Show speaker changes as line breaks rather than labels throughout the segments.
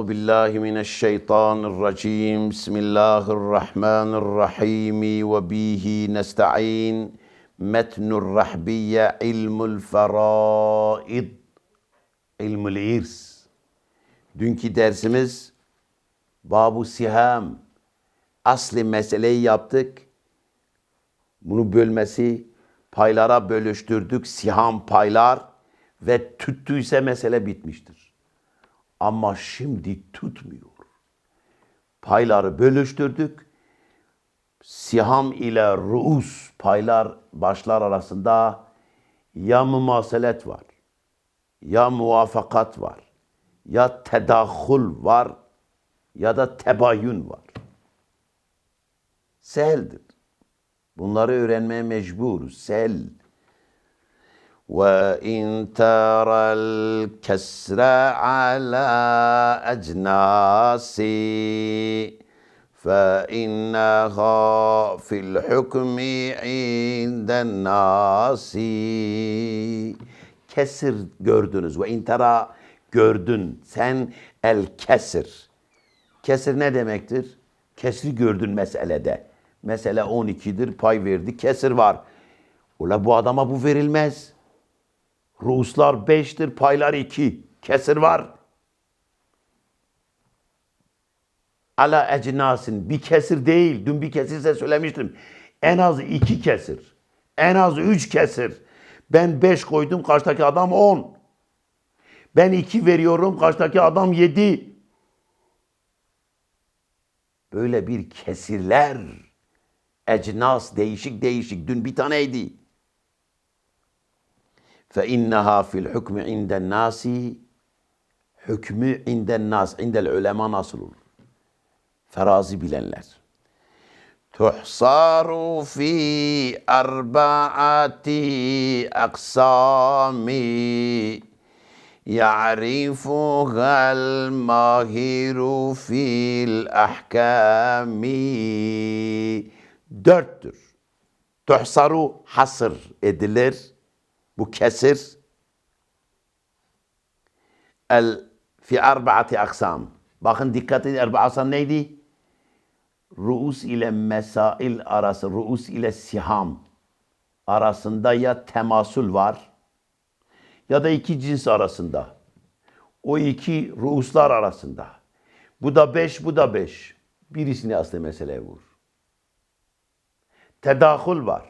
Euzu billahi mineşşeytanirracim. Bismillahirrahmanirrahim ve bihi nestaîn. Metnur rahbiyye ilmul feraid. İlmul irs. Dünkü dersimiz Babu Siham. Asli meseleyi yaptık. Bunu bölmesi paylara bölüştürdük. Siham paylar ve tüttüyse mesele bitmiştir. Ama şimdi tutmuyor. Payları bölüştürdük. Siham ile ruus paylar başlar arasında ya mumaselet var, ya muvafakat var, ya tedahul var, ya da tebayün var. Seheldir. Bunları öğrenmeye mecburuz. Sel. وإن ترى الكسر على أجناس فإنها في الحكم عند الناس Kesir gördünüz ve intera gördün sen el kesir. Kesir ne demektir? Kesri gördün meselede. Mesele 12'dir pay verdi kesir var. Ula bu adama bu verilmez. Ruslar 5'tir, paylar 2. Kesir var. Ala ecnasin. Bir kesir değil. Dün bir kesirse söylemiştim. En az iki kesir. En az üç kesir. Ben 5 koydum, karşıdaki adam 10. Ben 2 veriyorum, karşıdaki adam 7. Böyle bir kesirler. Ecnas değişik değişik. Dün bir taneydi. فإنها في الحكم عند الناس hükmü inden nas, indel ulema nasıl olur? Ferazi bilenler. Tuhsaru fi arbaati aksami يعرفها الماهر في الأحكام dörttür. Tuhsaru hasır edilir bu kesir el fi arbaati aksam. Bakın dikkat edin erba aksam neydi? Ruus ile mesail arası, ruus ile siham arasında ya temasul var ya da iki cins arasında. O iki ruuslar arasında. Bu da beş, bu da beş. Birisini aslı meseleye vur. Tedahul var.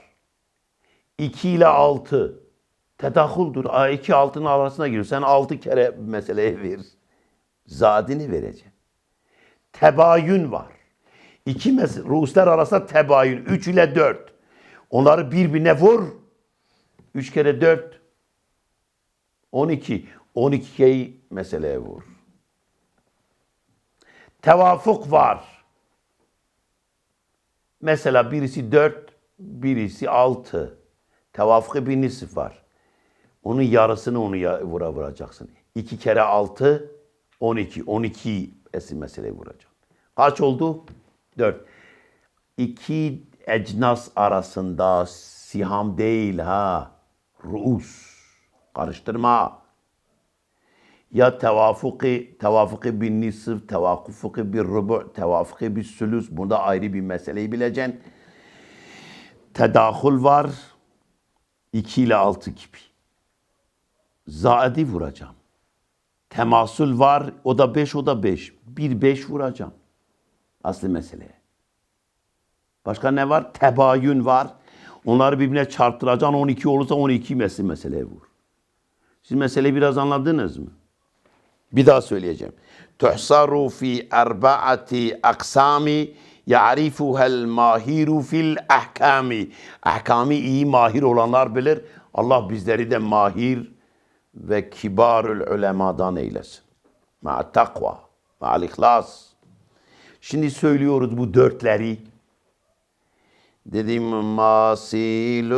2 ile 6 tedahuldur. A2 altının arasına giriyor. Sen 6 kere meseleye ver. Zadini vereceksin. Tebayün var. İki mes ruhslar arasında tebayün. 3 ile 4. Onları birbirine vur. 3 kere 4. 12. 12'yi meseleye vur. Tevafuk var. Mesela birisi 4, birisi 6. Tevafuk bir nisif var. Onun yarısını onu vura vuracaksın. 2 kere 6, 12. 12 esin meseleyi vuracaksın. Kaç oldu? 4. İki ecnas arasında siham değil ha. Ruus. Karıştırma. Ya tevafuki, tevafuki bir nisf, tevafuki bir rubu, tevafuki bir sülüs. Burada ayrı bir meseleyi bileceksin. Tedahul var. 2 ile 6 gibi. Zaidi vuracağım. Temasul var. O da 5, o da 5. Bir 5 vuracağım. Aslı mesele. Başka ne var? Tebayün var. Onları birbirine çarptıracaksın. 12 olursa 12 mesele meseleye vur. Siz meseleyi biraz anladınız mı? Bir daha söyleyeceğim. Tuhsaru fi erbaati aksami ya'rifuhel mahiru fil ahkami. Ahkami iyi mahir olanlar bilir. Allah bizleri de mahir ve kibarül ulemadan eylesin. Ma takva, ma'al ihlas. Şimdi söylüyoruz bu dörtleri. Dedim masilun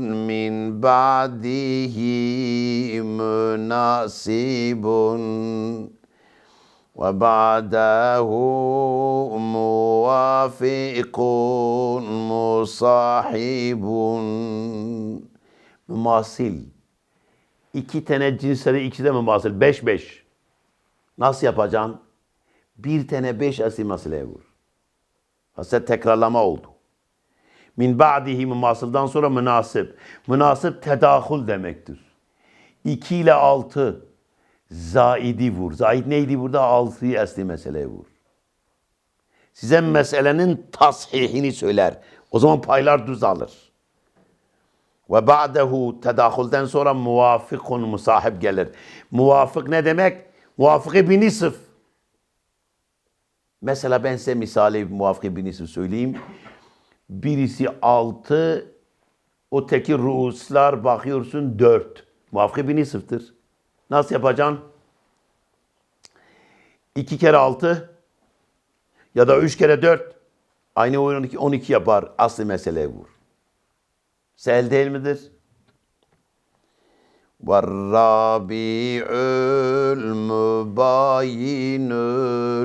min ba'dihi münasibun ve ba'dahu muvafikun musahibun Mumasil. İki tane cinsleri ikisi de mumasil. Beş beş. Nasıl yapacaksın? Bir tane beş asli meseleye vur. Aslında tekrarlama oldu. Min ba'dihi mumasıldan sonra münasip. Münasip tedahul demektir. 2 ile 6 zaidi vur. Zaid neydi burada? 6'yı asli meseleye vur. Size meselenin tasihini söyler. O zaman paylar düz alır. Ve ba'dehu tedahulden sonra muvafıkun musahip gelir. Muvafık ne demek? Muvafıkı bir nisf. Mesela ben size misali muvafıkı bir nisf söyleyeyim. Birisi altı, öteki ruhuslar bakıyorsun dört. Muvafıkı bir nisftir. Nasıl yapacaksın? İki kere altı ya da üç kere dört. Aynı oyun 12, 12 yapar. Aslı meseleye vur. Sel değil midir? وَالرَّابِعُ الْمُبَايِنُ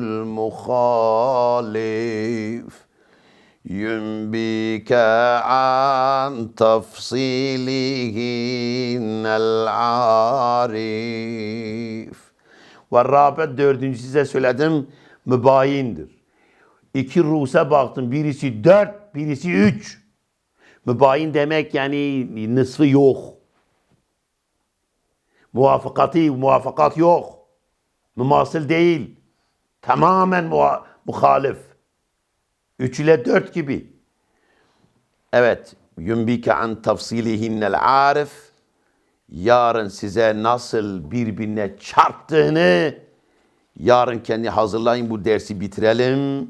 الْمُخَالِفُ يُنْبِكَ عَنْ تَفْصِيلِهِنَّ الْعَارِفُ Ve dördüncü size söyledim mübayindir. İki ruhsa baktım birisi dört birisi üç. Mübayin demek yani nısfı yok. Muvafakatı, muvafakat yok. Mümasıl değil. Tamamen muha- muhalif. Üç ile dört gibi. Evet. Yumbike an tafsilihinnel arif. Yarın size nasıl birbirine çarptığını yarın kendi hazırlayın bu dersi bitirelim.